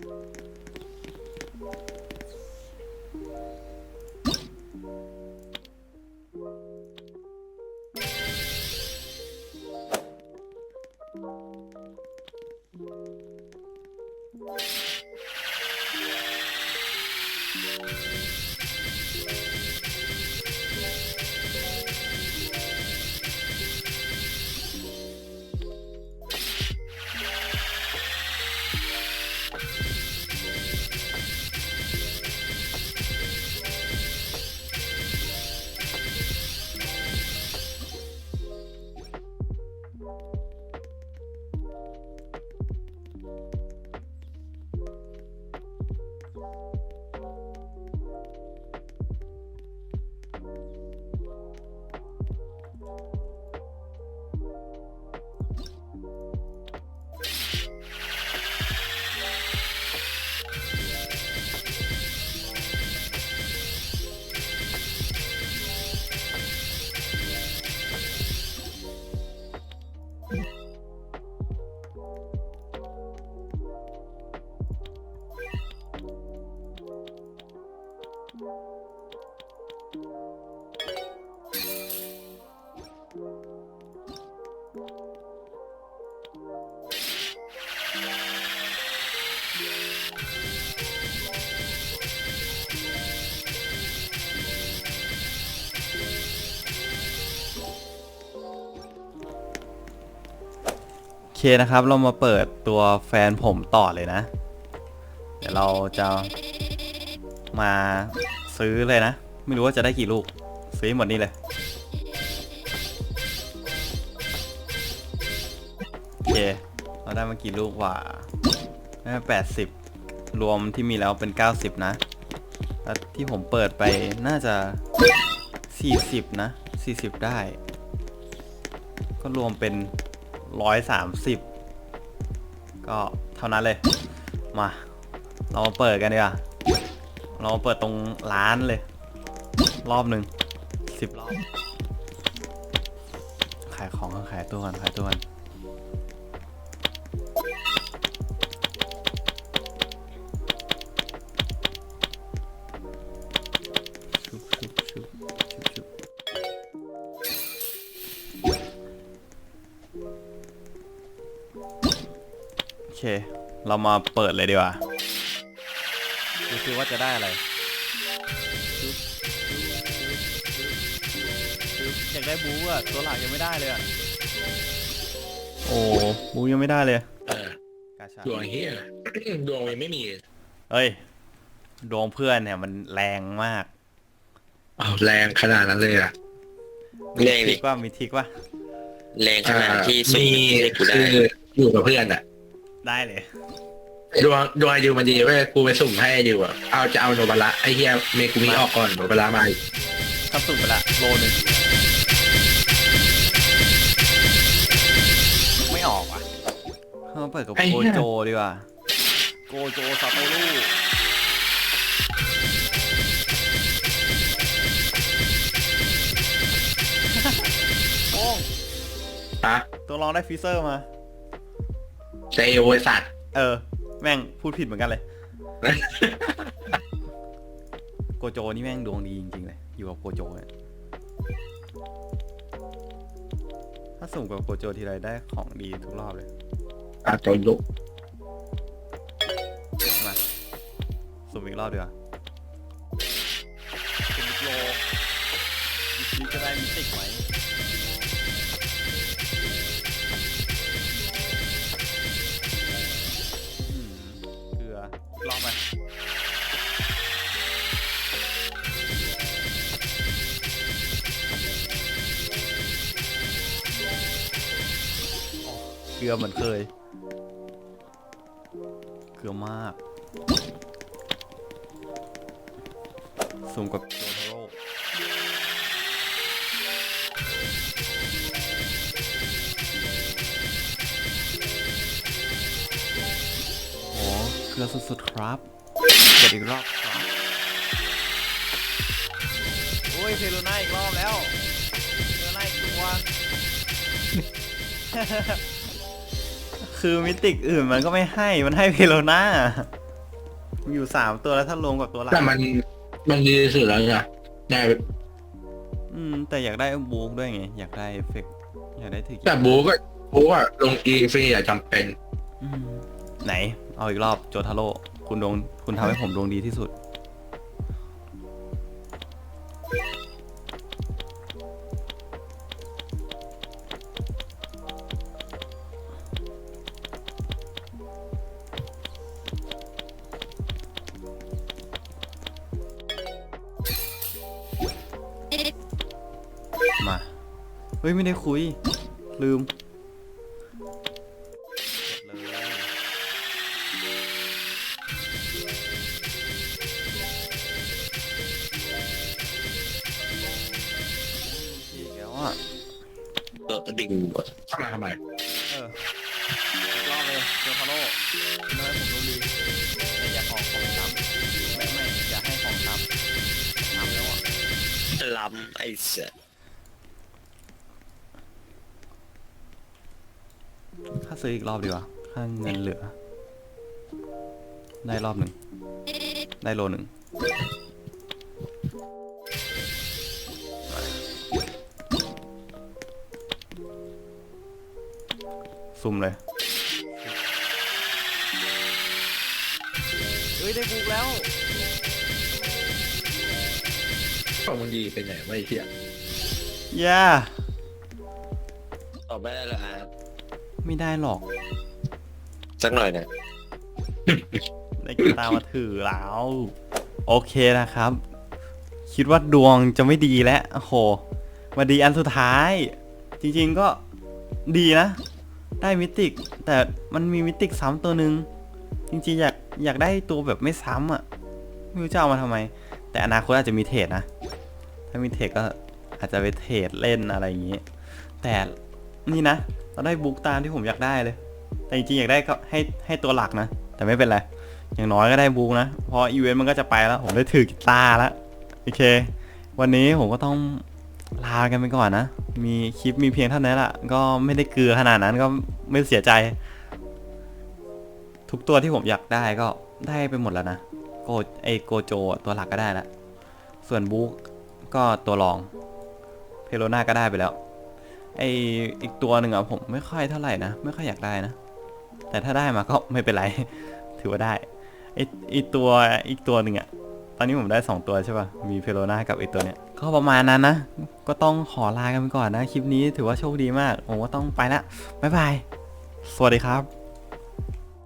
you โอเคนะครับ เรามาเปิดตัวแฟนผมต่อเลยนะ เดี๋ยวเราจะมาซื้อเลยนะ ไม่รู้ว่าจะได้กี่ลูก ซื้อหมดนี่เลยโอเค เราได้มากี่ลูกว่า แปดสิบรวมที่มีแล้วเป็น90นะแล้วที่ผมเปิดไปน่าจะ40นะ40ได้ ก็รวมเป็น130ก็เท่านั้นเลย มา เรามาเปิดกันดีกว่าเรามาเปิดตรงร้านเลย รอบหนึ่งสิบรอบ ขายของก็ขายตัวกันขายตัวกัน เค เรามาเปิดเลยดีกว่าดูซิว่าจะได้อะไรชุบชุบชุบชุบอยากได้บูอะตัวหลักยังไม่ได้เลยอะโอ้บูยังไม่ได้เลยเออกาชาดวงเฮีย ดวงมันไม่มี เอ้ย ดวงเพื่อนเนี่ยมันแรงมากเอาแรงขนาดนั้นเลยอะมีแรงทิดิกว่ามีทิกว่าแรงขนาดที่สุ่มมีให้กูได้คืออยู่กับเพื่อนอะ ได้เลย ดวงดวงไอดิวมันดีเว้ยกูไปสุ่มให้ไอดิวอะเอาจะเอาโนบาระไอเฮียเมกุมิออกก่อนโนบาระมาอีกทำสุ่มไปละโลหนึ่งไม่ออกว่ะเรามาเปิดกับโกโจดีกว่า โกโจซาโตรุโอ้งฮะตัวรองได้ฟีเซอร์มา เซโอไอสัตว์เออ แม่งพูดผิดเหมือนกันเลย โกโจนี่แม่งดวงดีจริงๆเลย อยู่กับโกโจเนี่ยถ้าสุ่มกับโกโจทีไรได้ของดีทุกรอบเลย อาตัวลุกมาสุ่มอีกรอบดีกว่าสุ่มอีกโลอีกทีจะได้มิติกไหม เกลือเหมือนเคย เกลือมากซูมกับโดโทโร่โอ้เกลือสุดๆครับเกิดอีกรอบครับโอ้ยเพโลน่าอีกรอบแล้วเพโลน่าอีกตัว คือมิติกอื่นมันก็ไม่ให้มันให้เพโลน่ามีอยู่สามตัวแล้วถ้ารวมกับตัวหลักแต่มันมันดีที่สุดแล้วนะได้อืม แต่อยากได้บูกด้วยไง อยากได้เอฟเฟกต์อยากได้ถือแต่บูก็บูอะลงอีฟรีอะจำเป็นอืมไหน เอาอีกรอบโจทาโร่คุณดวงคุณทำให้ผมดวงดีที่สุด ฮ้ยไม่ได้คุย ลืมกดเลยอีกแล้วอะเออดิ่งเข้ามาทำไมเอออีกรอบเลยเจอพาโลน้อยผมรู้ดีแต่อย่าออกของซ้ำไม่ไม่อย่าให้ของซ้ำซ้ำแล้วอะล้ำไอ้เสีย ถ้า ซื้ออีกรอบดีกว่าค่าเงินเหลือ ได้รอบหนึ่ง ได้โลหนึ่งซุ่มเลย เฮ้ย ได้บุกแล้ว ของมันดีเป็นไหนไม่เที่ยย่า ตอบไม่ได้เลยอะ ไม่ได้หรอกสักหน่อยเนี่ยได้กีตาร์มาถือแล้ว โอเคนะครับ คิดว่าดวงจะไม่ดีแล้วโอ้โห มาดีอันสุดท้าย จริงๆก็ดีนะ ได้มิติก แต่มันมีมิติกซ้ำตัวหนึ่งจริงๆอยากอยากได้ตัวแบบไม่ซ้ำอะ ไม่รู้จะเอามาทำไม แต่อนาคตอาจจะมีเทรดนะ ถ้ามีเทรดก็อาจจะไปเทรดเล่นอะไรอย่างนี้ แต่ นี่นะเราได้บุ๊กตามที่ผมอยากได้เลย แต่จริงๆอยากได้ก็ให้ให้ตัวหลักนะ แต่ไม่เป็นไร อย่างน้อยก็ได้บุ๊กนะ พออีเวนต์มันก็จะไปแล้ว ผมได้ถือกีตาร์แล้ว โอเค วันนี้ผมก็ต้องลากันไปก่อนนะ มีคลิปมีเพียงเท่านั้นแหละก็ไม่ได้เกลือขนาดนั้นก็ไม่เสียใจ ทุกตัวที่ผมอยากได้ก็ได้ไปหมดแล้วนะ โกไอโกโจตัวหลักก็ได้แล้วส่วนบุ๊กก็ตัวรอง เพโลนาก็ได้ไปแล้ว ไออีกตัวหนึ่งอะผมไม่ค่อยเท่าไหร่นะ ไม่ค่อยอยากได้นะ แต่ถ้าได้มาก็ไม่เป็นไร ถือว่าได้ไอไอตัวอีกตัวหนึ่งอะตอนนี้ผมได้สองตัวใช่ป่ะ มีเพโลนากับไอตัวเนี้ย ก็ประมาณนั้นนะ ก็ต้องขอลากันไปก่อนนะ คลิปนี้ถือว่าโชคดีมาก ผมก็ต้องไปละบ๊ายบาย สวัสดีครับ